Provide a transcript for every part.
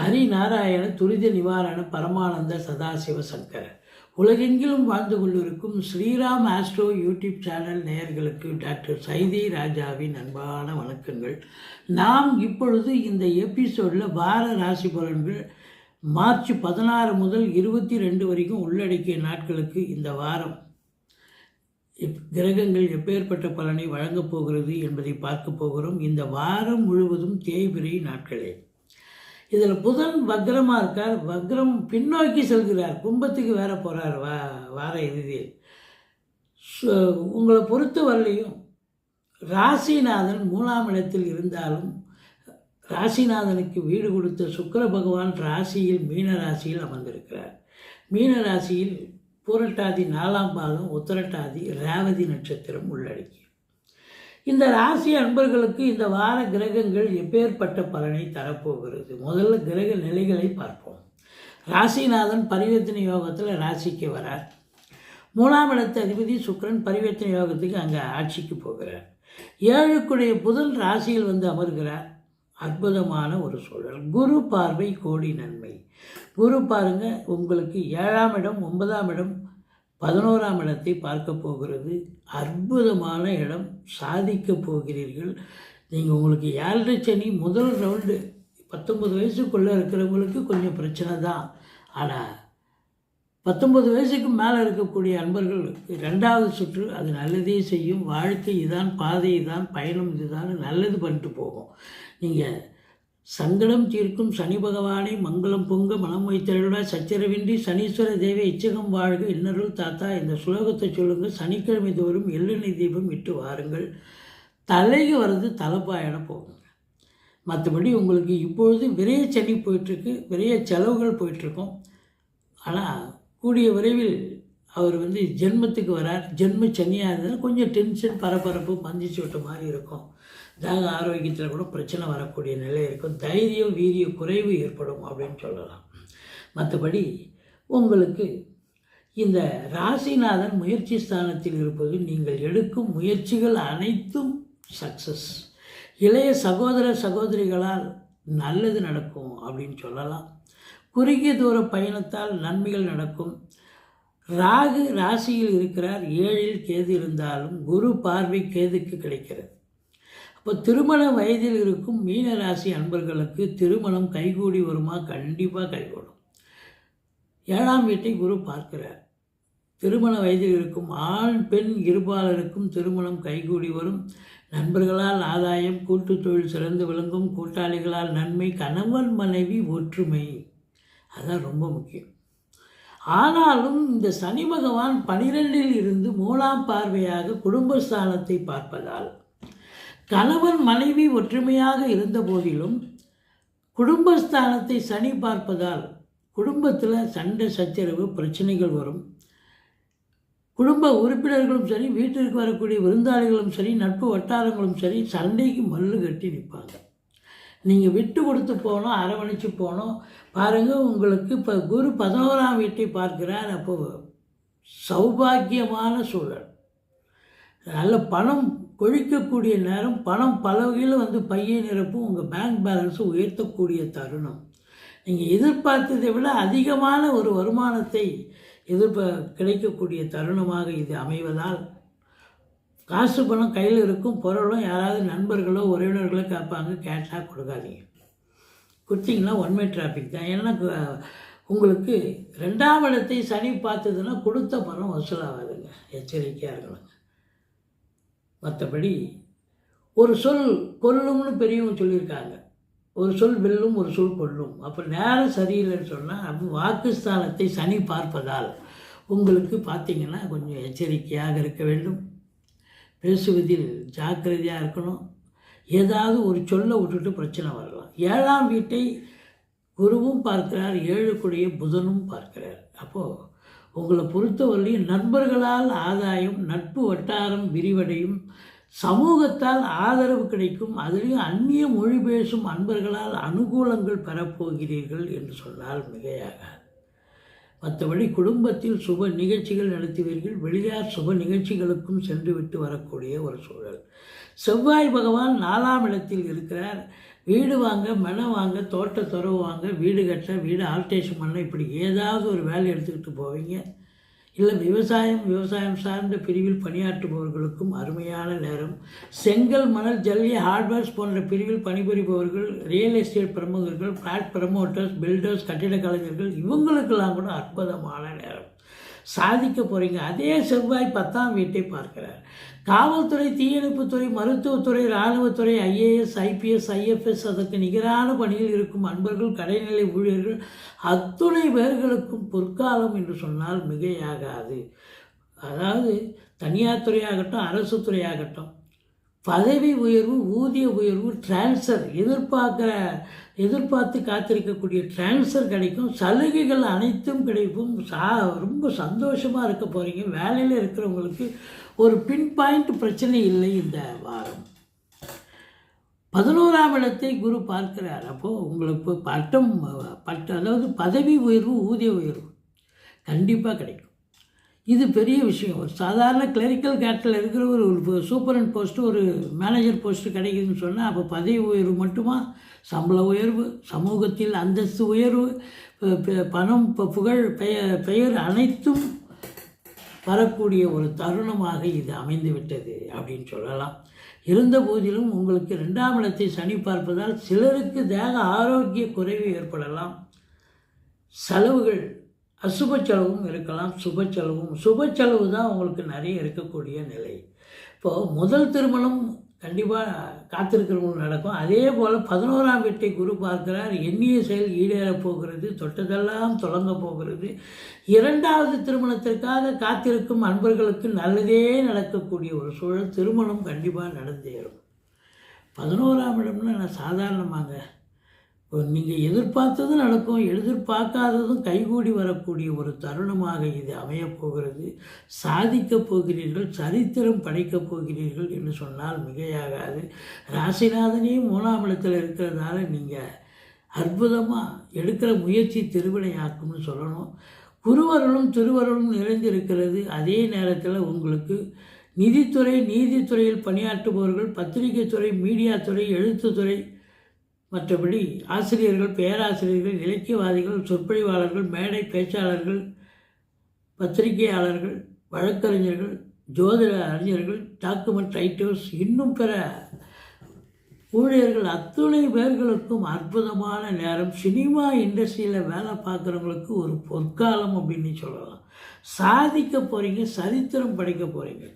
ஹரிநாராயண துரித நிவாரண பரமானந்த சதாசிவ சங்கர. உலகெங்கிலும் வாழ்ந்து கொண்டிருக்கும் ஸ்ரீராம் ஆஸ்ட்ரோ யூடியூப் சேனல் நேயர்களுக்கு டாக்டர் சைதி ராஜாவின் அன்பான வணக்கங்கள். நாம் இப்பொழுது இந்த எபிசோடில் வார ராசி பலன்கள் மார்ச் பதினாறு முதல் இருபத்தி ரெண்டு வரைக்கும் உள்ளடக்கிய நாட்களுக்கு இந்த வாரம். கிரகங்கள் எப்பேற்பட்ட பலனை வழங்கப் போகிறது என்பதை பார்க்க போகிறோம். இந்த வாரம் முழுவதும் தேய்பிரை நாட்களே. இதில் புதன் வக்ரமாக இருக்கார். வக்ரம் பின்னோக்கி செல்கிறார். கும்பத்துக்கு வேற போகிறார் வா வார இறுதியில். சு- உங்களை பொறுத்தவரையிலையும் ராசிநாதன் மூணாம் இடத்தில் இருந்தாலும் ராசிநாதனுக்கு வீடு கொடுத்த சுக்கர பகவான் ராசியில் மீன ராசியில் அமர்ந்திருக்கிறார். மீன ராசியில் பூரட்டாதி நாலாம் பாதம் உத்தரட்டாதி ரேவதி நட்சத்திரம் உள்ளடக்கி இந்த ராசி அன்பர்களுக்கு இந்த வார கிரகங்கள் எப்பேற்பட்ட பலனை தரப்போகிறது? முதல்ல கிரக நிலைகளை பார்ப்போம். ராசிநாதன் பரிவர்த்தனை யோகத்தில் ராசிக்கு வரார். மூணாம் இடத்து அதிபதி சுக்கரன் பரிவர்த்தனை யோகத்துக்கு அங்கே ஆட்சிக்கு போகிறார். ஏழுக்குடைய புதன் ராசியில் வந்து அமர்கிறார். அற்புதமான ஒரு சூழல். குரு பார்வை கோடி நன்மை. குரு பாருங்க உங்களுக்கு ஏழாம் இடம் ஒன்பதாம் இடம் பதினோராம் இடத்தை பார்க்க போகிறது. அற்புதமான இடம். சாதிக்க போகிறீர்கள். நீங்கள் உங்களுக்கு ஏழரை சனி முதல் ரவுண்டு பத்தொம்பது வயசுக்குள்ளே இருக்கிறவங்களுக்கு கொஞ்சம் பிரச்சனை தான். ஆனால் பத்தொம்பது வயசுக்கு மேலே இருக்கக்கூடிய அன்பர்களுக்கு ரெண்டாவது சுற்று அது நல்லதே செய்யும். வாழ்க்கை இதான் பாதை இதான் பயணம் இதுதான் நல்லது பண்ணிட்டு போகும். நீங்கள் சங்கடம் தீர்க்கும் சனி பகவானை மங்களம் பொங்க மனம் வைத்தருட சச்சரவின்றி சனீஸ்வர தேவை இச்சகம் வாழ்க இன்னருள் தாத்தா இந்த சுலோகத்தை சொல்லுங்கள் சனிக்கிழமை தோறும் எள்ளெண்ணெய் தீபம் இட்டு வாருங்கள். தலைக்கு வர்றது தலைப்பாயிட போகுங்க. மற்றபடி உங்களுக்கு இப்பொழுது விரைய சனி போயிட்டுருக்கு விரைய செலவுகள் போயிட்டுருக்கும் ஆனால் கூடிய விரைவில் அவர் வந்து ஜென்மத்துக்கு வரார் ஜென்ம சனியாக இருந்தாலும் கொஞ்சம் டென்ஷன் பரபரப்பு மந்திச்சு விட்ட மாதிரி இருக்கும். தாக ஆரோக்கியத்தில் கூட பிரச்சனை வரக்கூடிய நிலை இருக்கும். தைரியம் வீரிய குறைவு ஏற்படும் அப்படின்னு சொல்லலாம். மற்றபடி உங்களுக்கு இந்த ராசிநாதன் முயற்சி ஸ்தானத்தில் இருப்பது நீங்கள் எடுக்கும் முயற்சிகள் அனைத்தும் சக்ஸஸ் இளைய சகோதர சகோதரிகளால் நல்லது நடக்கும் அப்படின்னு சொல்லலாம். குறுகிய தூர பயணத்தால் நன்மைகள் நடக்கும். ராகு ராசியில் இருக்கிறார். ஏழில் கேது இருந்தாலும் குரு பார்வை கேதுக்கு கிடைக்கிறது. அப்போ திருமண வயதில் இருக்கும் மீன ராசி அன்பர்களுக்கு திருமணம் கைகூடி வருமா? கண்டிப்பாக கைகூடும். ஏழாம் வீட்டை குரு பார்க்கிறார். திருமண வயதில் இருக்கும் ஆண் பெண் இருபாலருக்கும் திருமணம் கைகூடி வரும். நண்பர்களால் ஆதாயம் கூட்டு தொழில் சிறந்து விளங்கும். கூட்டாளிகளால் நன்மை கணவன் மனைவி ஒற்றுமை. அதான் ரொம்ப முக்கியம். ஆனாலும் இந்த சனி பகவான் பனிரெண்டில் இருந்து மூலாம் பார்வையாக குடும்பஸ்தானத்தை பார்ப்பதால் கணவன் மனைவி ஒற்றுமையாக இருந்த போதிலும் குடும்பஸ்தானத்தை சனி பார்ப்பதால் குடும்பத்தில் சண்டை சச்சரவு பிரச்சனைகள் வரும். குடும்ப உறுப்பினர்களும் சரி வீட்டிற்கு வரக்கூடிய விருந்தாளிகளும் சரி நட்பு வட்டாரங்களும் சரி சண்டைக்கு மல்லு கட்டி நிற்பாங்க. நீங்கள் விட்டு கொடுத்து போனோம் அரவணைச்சு போனோம். பாருங்கள் உங்களுக்கு இப்போ குரு பதினோராம் வீட்டை பார்க்கிறார். அப்போ சௌபாகியமான சூழல். நல்ல பணம் கொழிக்கக்கூடிய நேரம் பணம் பல வகையில் வந்து பையை நிரப்பும் உங்கள் பேங்க் பேலன்ஸை உயர்த்தக்கூடிய தருணம். நீங்கள் எதிர்பார்த்ததை விட அதிகமான ஒரு வருமானத்தை எதிர்ப கிடைக்கக்கூடிய தருணமாக இது அமைவதால் காசு பணம் கையில் இருக்கும் பொருளும் யாராவது நண்பர்களோ உறவினர்களோ கேட்பாங்க கேட்டால் கொடுக்காதீங்க. கொடுத்தீங்கன்னா ஒன்மை டிராஃபிக் தான். ஏன்னா உங்களுக்கு ரெண்டாம் இடத்தை சனி பார்த்ததுன்னா கொடுத்த பணம் வசூலாகாதுங்க எச்சரிக்கையாக இருக்கணும் மற்றபடி ஒரு சொல் கொல்லும்னு பெரியவங்க சொல்லியிருக்காங்க. ஒரு சொல் வெல்லும் ஒரு சொல் கொல்லும் அப்போ நேரம் சரியில்லைன்னு சொன்னால் அப்போ வாக்குஸ்தானத்தை சனி பார்ப்பதால் உங்களுக்கு பார்த்தீங்கன்னா கொஞ்சம் எச்சரிக்கையாக இருக்க வேண்டும். பேசுவதில் ஜாக்கிரதையாக இருக்கணும். ஏதாவது ஒரு சொல்ல விட்டுட்டு பிரச்சனை வரலாம். ஏழாம் வீட்டை குருவும் பார்க்கிறார் ஏழுக்குடைய புதனும் பார்க்கிறார். அப்போது உங்களை பொறுத்தவரையும் நண்பர்களால் ஆதாயம் நட்பு வட்டாரம் விரிவடையும். சமூகத்தால் ஆதரவு கிடைக்கும். அதிலும் அந்நிய மொழி பேசும் அன்பர்களால் அனுகூலங்கள் பெறப்போகிறீர்கள் என்று சொன்னால் மிகையாகாது. மற்றபடி குடும்பத்தில் சுப நிகழ்ச்சிகள் நடத்துவீர்கள். வெளியார் சுப நிகழ்ச்சிகளுக்கும் சென்று விட்டு வரக்கூடிய ஒரு சூழல். செவ்வாய் பகவான் நாலாம் இடத்தில் இருக்கிறார். வீடு வாங்க மனம் வாங்க தோட்ட துறவு வாங்க வீடு கட்ட வீடு ஆல்டேஷன் பண்ண இப்படி ஏதாவது ஒரு வேலை எடுத்துக்கிட்டு போவீங்க. இல்லை விவசாயம் விவசாயம் சார்ந்த பிரிவில் பணியாற்றுபவர்களுக்கும் அருமையான நேரம். செங்கல் மணல் ஜல்லி ஹார்ட்வேர்ஸ் போன்ற பிரிவில் பணிபுரிபவர்கள் ரியல் எஸ்டேட் பிரமுகர்கள் ஃப்ளாட் ப்ரமோட்டர்ஸ் பில்டர்ஸ் கட்டிட கலைஞர்கள் இவங்களுக்கெல்லாம் கூட அற்புதமான நேரம். சாதிக்க போகிறீங்க அதே செவ்வாய் பத்தாம் வீட்டை பார்க்கிறார். காவல்துறை தீயணைப்புத்துறை மருத்துவத்துறை இராணுவத்துறை ஐஏஎஸ் ஐபிஎஸ் ஐஎஃப்எஸ் அதற்கு நிகரான பணியில் இருக்கும் அன்பர்கள் கடைநிலை ஊழியர்கள் அத்துணை பேர்களுக்கும் பொற்காலம் என்று சொன்னால் மிகையாகாது. அதாவது தனியார் துறையாகட்டும் அரசு துறையாகட்டும் பதவி உயர்வு ஊதிய உயர்வு டிரான்ஸ்ஃபர் எதிர்பார்க்குற எதிர்பார்த்து காத்திருக்கக்கூடிய டிரான்ஸ்ஃபர் கிடைக்கும். சலுகைகள் அனைத்தும் கிடைக்கும். சா ரொம்ப சந்தோஷமாக இருக்க போகிறீங்க வேலையில் இருக்கிறவங்களுக்கு ஒரு பின் பாயிண்ட் பிரச்சனை இல்லை இந்த வாரம். பதினோராம் இடத்தை குரு பார்க்கிறார். அப்போது உங்களுக்கு பட்டம் பட்டம் அதாவது பதவி உயர்வு ஊதிய உயர்வு கண்டிப்பாக கிடைக்கும். இது பெரிய விஷயம். ஒரு சாதாரண கிளரிக்கல் கேட்டில் இருக்கிற ஒரு ஒரு சூப்பரண்ட் போஸ்ட்டு ஒரு மேனேஜர் போஸ்ட்டு கிடைக்குதுன்னு சொன்னால் அப்போ பதவி உயர்வு மட்டுமா? சம்பள உயர்வு சமூகத்தில் அந்தஸ்து உயர்வு பணம் புகழ் பெயர் பெயர் அனைத்தும் வரக்கூடிய ஒரு தருணமாக இது அமைந்து விட்டது அப்படின்னு சொல்லலாம். இருந்த போதிலும் உங்களுக்கு ரெண்டாம் இடத்தை சனி பார்ப்பதால் சிலருக்கு தேக ஆரோக்கிய குறைவு ஏற்படலாம். செலவுகள் அசுப செலவும் இருக்கலாம் சுப செலவும் சுப செலவு தான் உங்களுக்கு நிறைய இருக்கக்கூடிய நிலை. இப்போது முதல் திருமணம் கண்டிப்பாக காத்திருக்கிறவங்களும் நடக்கும். அதே போல் பதினோராம் வீட்டை குரு பார்க்கிறார். எண்ணிய செயல் ஈடேறப் போகிறது தொட்டதெல்லாம் தொடங்க போகிறது. இரண்டாவது திருமணத்திற்காக காத்திருக்கும் அன்பர்களுக்கு நல்லதே நடக்கக்கூடிய ஒரு சூழல் திருமணம் கண்டிப்பாக நடந்தேறும். பதினோராம் இடம்னா நான் சாதாரணமாக நீங்கள் எதிர்பார்த்ததும் நடக்கும் எதிர்பார்க்காததும் கைகூடி வரக்கூடிய ஒரு தருணமாக இது அமையப் போகிறது. சாதிக்கப் போகிறீர்கள் சரித்திரம் படைக்கப் போகிறீர்கள் என்று சொன்னால் மிகையாகாது. ராசிநாதனையும் மூணாம் இடத்தில் இருக்கிறதால நீங்கள் அற்புதமாக எடுக்கிற முயற்சி திருவினையாக்கும்னு சொல்லணும். குருவருளும் திருவருளும் நிறைந்திருக்கிறது. அதே நேரத்தில் உங்களுக்கு நிதித்துறை நீதித்துறையில் பணியாற்றுபவர்கள் பத்திரிகை துறை மீடியா துறை எழுத்துத்துறை மற்றபடி ஆசிரியர்கள் பேராசிரியர்கள் இலக்கியவாதிகள் சொற்பொழிவாளர்கள் மேடை பேச்சாளர்கள் பத்திரிகையாளர்கள் வழக்கறிஞர்கள் ஜோதிட அறிஞர்கள் டாக்குமெண்ட் ரைட்டர்ஸ் இன்னும் பிற ஊழியர்கள் அத்துணை பேர்களுக்கும் அற்புதமான நேரம். சினிமா இண்டஸ்ட்ரியில் வேலை பார்க்குறவங்களுக்கு ஒரு பொற்காலம் அப்படின்னு சொல்லலாம். சாதிக்க போகிறீங்க சரித்திரம் படைக்க போகிறீங்க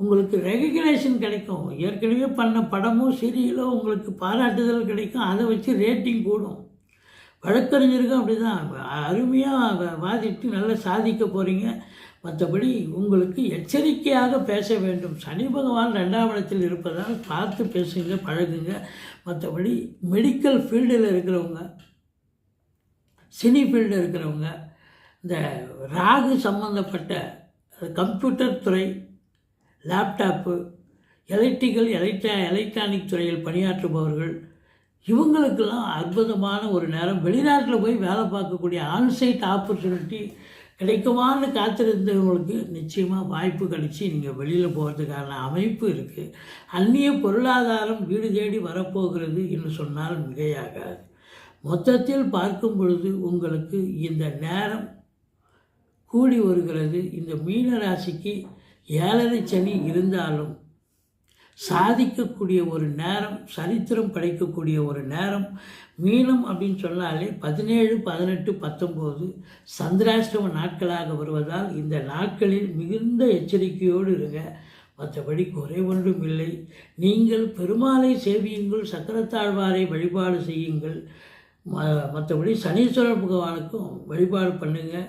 உங்களுக்கு ரெகக்னேஷன் கிடைக்கும். ஏற்கனவே பண்ண படமும் சீரியலோ உங்களுக்கு பாராட்டுதல் கிடைக்கும். அதை வச்சு ரேட்டிங் கூடும். வழக்கறிஞருக்கும் அப்படி தான் அருமையாக வாதிட்டு நல்லா சாதிக்க போகிறீங்க மற்றபடி உங்களுக்கு எச்சரிக்கையாக பேச வேண்டும். சனி பகவான் ரெண்டாம் இடத்தில் இருப்பதால் பார்த்து பேசுங்க பழகுங்க. மற்றபடி மெடிக்கல் ஃபீல்டில் இருக்கிறவங்க சினி ஃபீல்டில் இருக்கிறவங்க இந்த ராகு சம்பந்தப்பட்ட கம்ப்யூட்டர் துறை லேப்டாப்பு எலக்ட்ரிக்கல் எலக்ட்ரா எலக்ட்ரானிக் துறையில் பணியாற்றுபவர்கள் இவங்களுக்கெல்லாம் அற்புதமான ஒரு நேரம். வெளிநாட்டில் போய் வேலை பார்க்கக்கூடிய ஆன்சைட் ஆப்பர்ச்சுனிட்டி கிடைக்குமான்னு காத்திருந்தவங்களுக்கு நிச்சயமாக வாய்ப்பு கிடைச்சி நீங்கள் வெளியில் போகிறதுக்கான அமைப்பு இருக்குது அந்நிய பொருளாதாரம் வீடு தேடி வரப்போகிறது என்று சொன்னால் மிகையாகாது. மொத்தத்தில் பார்க்கும் பொழுது உங்களுக்கு இந்த நேரம் கூடி வருகிறது. இந்த மீன ராசிக்கு ஏழரை சனி இருந்தாலும் சாதிக்கக்கூடிய ஒரு நேரம் சரித்திரம் படைக்கக்கூடிய ஒரு நேரம். மீனம் அப்படின்னு சொன்னாலே பதினேழு பதினெட்டு பத்தொம்போது சந்திராஷ்டம நாட்களாக வருவதால் இந்த நாட்களில் மிகுந்த எச்சரிக்கையோடு இருங்க. மற்றபடி குறை ஒன்றும் இல்லை. நீங்கள் பெருமாளை சேவியுங்கள் சக்கரத்தாழ்வாரை வழிபாடு செய்யுங்கள். ம மற்றபடி சனீஸ்வரர் பகவானுக்கும் வழிபாடு பண்ணுங்கள்